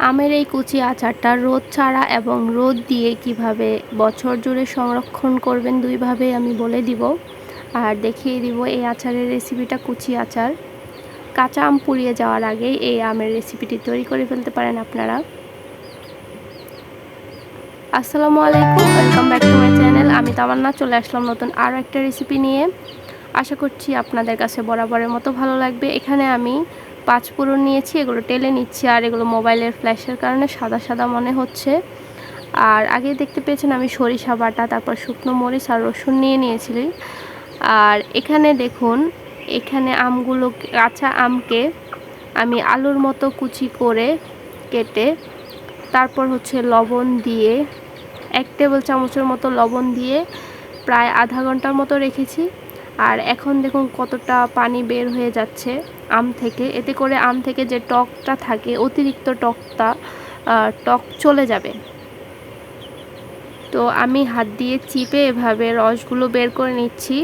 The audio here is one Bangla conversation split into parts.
আমের এই কুচি আচারটা রোদ ছাড়া এবং রোদ দিয়ে কীভাবে বছর জুড়ে সংরক্ষণ করবেন দুইভাবে আমি বলে দিব। আর দেখিয়ে দিব এই আচারের রেসিপিটা কুচি আচার। কাঁচা আম পুড়িয়ে যাওয়ার আগেই এই আমের রেসিপিটি তৈরি করে ফেলতে পারেন আপনারা। আসসালামু আলাইকুম, welcome back to my channel. আমি তামান্না, চলে আসলাম নতুন আরও একটা রেসিপি নিয়ে। আশা করছি আপনাদের কাছে বরাবরের মতো ভালো লাগবে। এখানে আমি পাঁচ পুরন নিয়েছি, এগুলো টেলে নিচ্ছি আর এগুলো মোবাইলের ফ্ল্যাশের কারণে সাদা সাদা মনে হচ্ছে। আর আগে দেখতে পেয়েছেন আমি সরিষা বাটা, তারপর শুকনো মরিচ আর রসুন নিয়ে নিয়েছিলি। আর এখানে দেখুন, এখানে আমগুলো, কাঁচা আমকে আমি আলুর মতো কুচি করে কেটে তারপর হচ্ছে লবণ দিয়ে, এক টেবিল চামচের মতো লবণ দিয়ে প্রায় আধা ঘণ্টার মতো রেখেছি। আর এখন দেখুন কতটা পানি বের হয়ে যাচ্ছে আম থেকে। এতে করে আম থেকে যে টকটা থাকে, অতিরিক্ত টকটা টক চলে যাবে। তো আমি হাত দিয়ে চিপে এভাবে রসগুলো বের করে নিচ্ছি।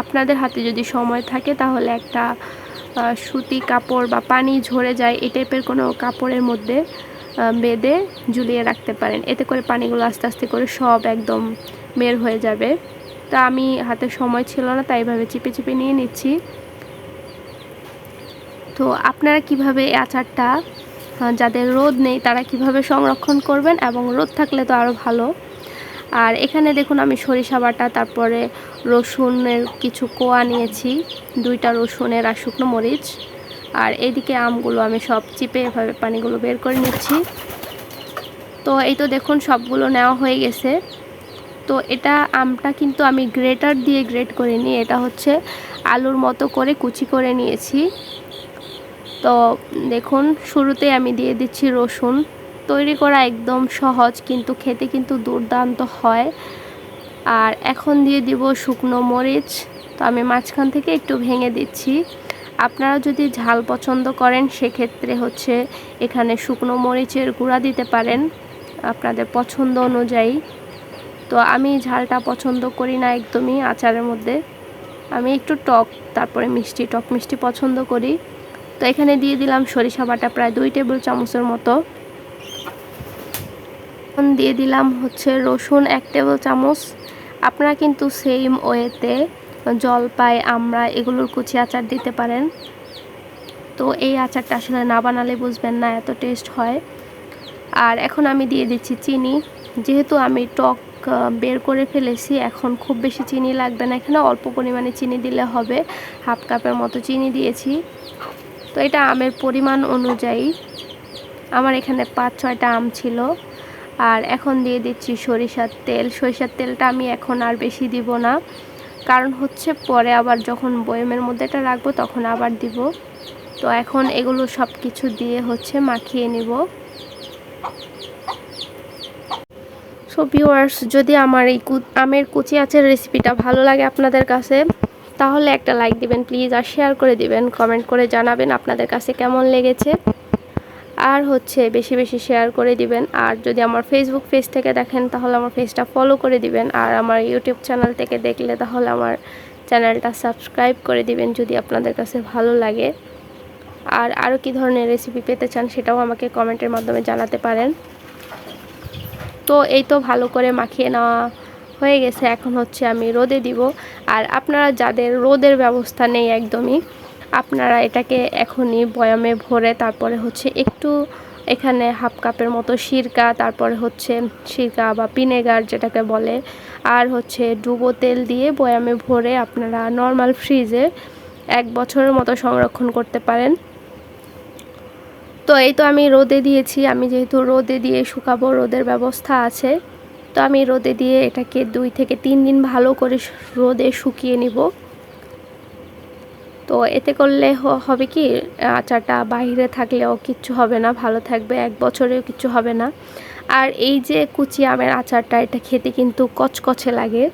আপনাদের হাতে যদি সময় থাকে তাহলে একটা সুতি কাপড় বা পানি ঝরে যায় এই টাইপের কোনো কাপড়ের মধ্যে বেঁধে ঝুলিয়ে রাখতে পারেন। এতে করে পানিগুলো আস্তে আস্তে করে সব একদম বের হয়ে যাবে। তা আমি হাতে সময় ছিল না, তাই এভাবে চিপে চিপে নিয়ে নিচ্ছি। তো আপনারা কীভাবে এই আচারটা যাদের রোদ নেই তারা কীভাবে সংরক্ষণ করবেন এবং রোদ থাকলে তো আরও ভালো। আর এখানে দেখুন আমি সরিষা বাটা, তারপরে রসুনের কিছু কোয়া নিয়েছি, দুইটা রসুনের আর শুকনো মরিচ। আর এদিকে আমগুলো আমি সব চিপে এভাবে পানিগুলো বের করে নিচ্ছি। তো এই তো দেখুন সবগুলো নেওয়া হয়ে গেছে। তো এটা আমটা কিন্তু আমি গ্রেটার দিয়ে গ্রেট করে নিই। এটা হচ্ছে আলুর মতো করে কুচি করে নিয়েছি। তো দেখুন শুরুতে আমি দিয়ে দিচ্ছি রসুন। তৈরি করা একদম সহজ, কিন্তু খেতে কিন্তু দুর্দান্ত হয়। আর এখন দিয়ে দিব শুকনো মরিচ। তো আমি মাঝখান থেকে একটু ভেঙে দিচ্ছি। আপনারা যদি ঝাল পছন্দ করেন, সেক্ষেত্রে হচ্ছে এখানে শুকনো মরিচের গুঁড়া দিতে পারেন। আপনাদের পছন্দ অনুযায়ী। তো আমি ঝালটা পছন্দ করি না একদমই আচারের মধ্যে। আমি একটু টক, তারপরে মিষ্টি, টক মিষ্টি পছন্দ করি। তো এখানে দিয়ে দিলাম সরিষা বাটা প্রায় দুই টেবিল চামচের মতো। দিয়ে দিলাম হচ্ছে রসুন এক টেবিল চামচ। আপনারা কিন্তু সেম ওয়েতে জলপাই, আমরা এগুলোর কুচি আচার দিতে পারেন। তো এই আচারটা আসলে না বানালে বুঝবেন না, এত টেস্ট হয়। আর এখন আমি দিয়ে দিচ্ছি চিনি। যেহেতু আমি টক বের করে ফেলেছি। এখন খুব বেশি চিনি লাগবে না এখানে, অল্প পরিমাণে চিনি দিলে হবে। হাফ কাপের মতো চিনি দিয়েছি। তো এটা আমের পরিমাণ অনুযায়ী। আমার এখানে পাঁচ, ছয়টা আম ছিল। আর এখন দিয়ে দিচ্ছি সরিষার তেল। সরিষার তেলটা আমি এখন আর বেশি দিব না। কারণ হচ্ছে পরে আবার যখন বয়মের মধ্যে এটা রাখব তখন আবার দিব। তো এখন এগুলো সব কিছু দিয়ে হচ্ছে মাখিয়ে নিব। সো ভিউয়ার্স যদি আমার এই আমের কুচি আচের রেসিপিটা ভালো লাগে আপনাদের কাছে, তাহলে একটা লাইক দিবেন প্লিজ আর শেয়ার করে দিবেন কমেন্ট করে জানাবেন আপনাদের কাছে কেমন লেগেছে। আর হচ্ছে বেশি বেশি শেয়ার করে দিবেন, আর যদি আমার ফেসবুক পেজ থেকে দেখেন, তাহলে আমার পেজটা ফলো করে দিবেন, আর আমার ইউটিউব চ্যানেল থেকে দেখলে, তাহলে আমার চ্যানেলটা সাবস্ক্রাইব করে দিবেন, যদি আপনাদের কাছে ভালো লাগে। আর আরও কী ধরনের রেসিপি পেতে চান, সেটাও আমাকে কমেন্টের মাধ্যমে জানাতে পারেন। তো এই তো ভালো করে মাখিয়ে নেওয়া হয়ে গেছে। এখন হচ্ছে আমি রোদে দিব। আর আপনারা যাদের রোদের ব্যবস্থা নেই একদমই, আপনারা এটাকে এখনই বয়ামে ভরে তারপরে হচ্ছে একটু এখানে হাফ কাপের মতো সিরকা, তারপরে হচ্ছে সিরকা বা পিনেগার যেটাকে বলে, আর হচ্ছে ডুবো তেল দিয়ে বয়ামে ভরে আপনারা নর্মাল ফ্রিজে এক বছরের মতো সংরক্ষণ করতে পারেন। তো এই তো আমি রোদে দিয়েছি, আমি যেহেতু রোদে দিয়ে শুকাবো, রোদের ব্যবস্থা আছে, তো আমি রোদে দিয়ে এটাকে দুই থেকে তিন দিন ভালো করে রোদে শুকিয়ে নিব। তো এতে করলে হবে কি, আচারটা বাহিরে থাকলেও কিচ্ছু হবে না, ভালো থাকবে, এক বছরেও কিচ্ছু হবে না। আর এই যে কুচি আমের আচারটা, এটা খেতে কিন্তু কচকচে লাগে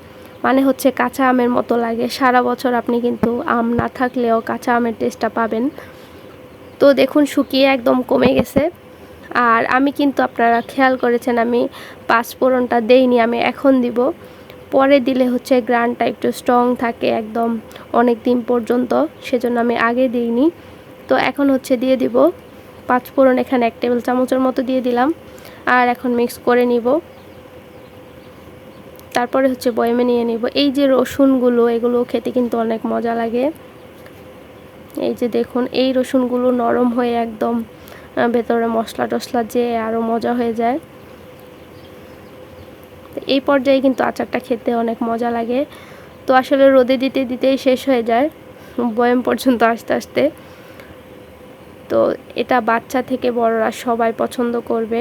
মানে হচ্ছে কাঁচা আমের মতো লাগে, সারা বছর আপনি কিন্তু আম না থাকলেও কাঁচা আমের টেস্টটা পাবেন। তো দেখুন, শুকিয়ে একদম কমে গেছে। আর আমি কিন্তু, আপনারা খেয়াল করেছেন, আমি পাঁচফোড়নটা দেইনি, আমি এখন দিব। পরে দিলে হচ্ছে গ্রানটা একটু স্ট্রং থাকে একদম অনেক দিন পর্যন্ত, সেজন্য আমি আগে দিইনি। তো এখন হচ্ছে দিয়ে দিব। পাঁচ ফোড়ন এখানে এক টেবিল চামচের মতো দিয়ে দিলাম। আর এখন মিক্স করে নিব। তারপরে হচ্ছে বয়মে নিয়ে নিব। এই যে রসুনগুলো, এগুলো খেতে কিন্তু অনেক মজা লাগে। এই যে দেখুন, এই রসুনগুলো নরম হয়ে একদম ভেতরে মশলা টশলা যে আরও মজা হয়ে যায়। এই পর্যায়ে কিন্তু আচারটা খেতে অনেক মজা লাগে। তো আসলে রোদে দিতে দিতেই শেষ হয়ে যায়, বয়ম পর্যন্ত আস্তে আস্তে। তো এটা বাচ্চা থেকে বড়রা সবাই পছন্দ করবে।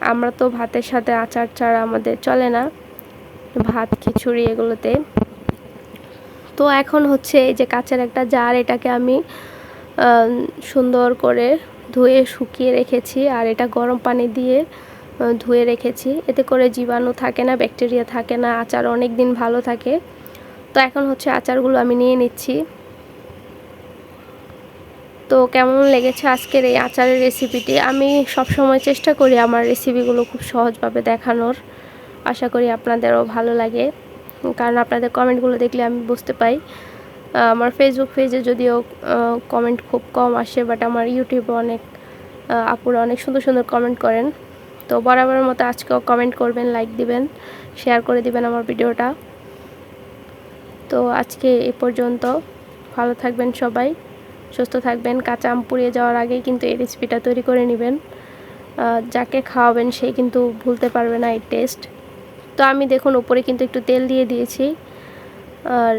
আমরা তো ভাতের সাথে আচার ছাড়া আমাদের চলে না। ভাত, খিচুড়ি এগুলোতে। তো এখন হচ্ছে এই যে কাচের একটা জার এটাকে আমি সুন্দর করে ধুয়ে শুকিয়ে রেখেছি আর এটা গরম পানি দিয়ে ধুয়ে রেখেছি। এতে করে জীবাণু থাকে না, ব্যাকটেরিয়া থাকে না, আচার অনেক দিন ভালো থাকে। তো এখন হচ্ছে আচারগুলো আমি নিয়ে নিচ্ছি। তো কেমন লেগেছে আজকের এই আচারের রেসিপিটি আমি সব সময় চেষ্টা করি আমার রেসিপিগুলো খুব সহজভাবে দেখানোর। আশা করি আপনাদেরও ভালো লাগে। কারণ আপনাদের কমেন্টগুলো দেখলে আমি বুঝতে পাই। আমার ফেসবুক পেজে যদিও কমেন্ট খুব কম আসে বাট আমার ইউটিউবে অনেক আপুরা অনেক সুন্দর সুন্দর কমেন্ট করেন। তো বরাবরের মতো আজকেও কমেন্ট করবেন লাইক দিবেন শেয়ার করে দিবেন আমার ভিডিওটা। তো আজকে এ পর্যন্ত। ভালো থাকবেন সবাই, সুস্থ থাকবেন। কাঁচা আম পুড়িয়ে যাওয়ার আগেই কিন্তু এই রেসিপিটা তৈরি করে নেবেন। যাকে খাওয়াবেন সে কিন্তু ভুলতে পারবে না এই টেস্ট তো আমি দেখুন, উপরে কিন্তু একটু তেল দিয়ে দিয়েছি। আর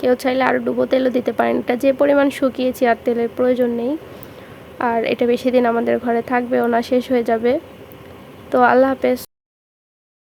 কেউ চাইলে আরও ডুবো তেলও দিতে পারেন। এটা যে পরিমাণ শুকিয়েছি আর তেলের প্রয়োজন নেই। আর এটা বেশি দিন আমাদের ঘরে থাকবেও না, শেষ হয়ে যাবে। তো আল্লাহ হাফেজ।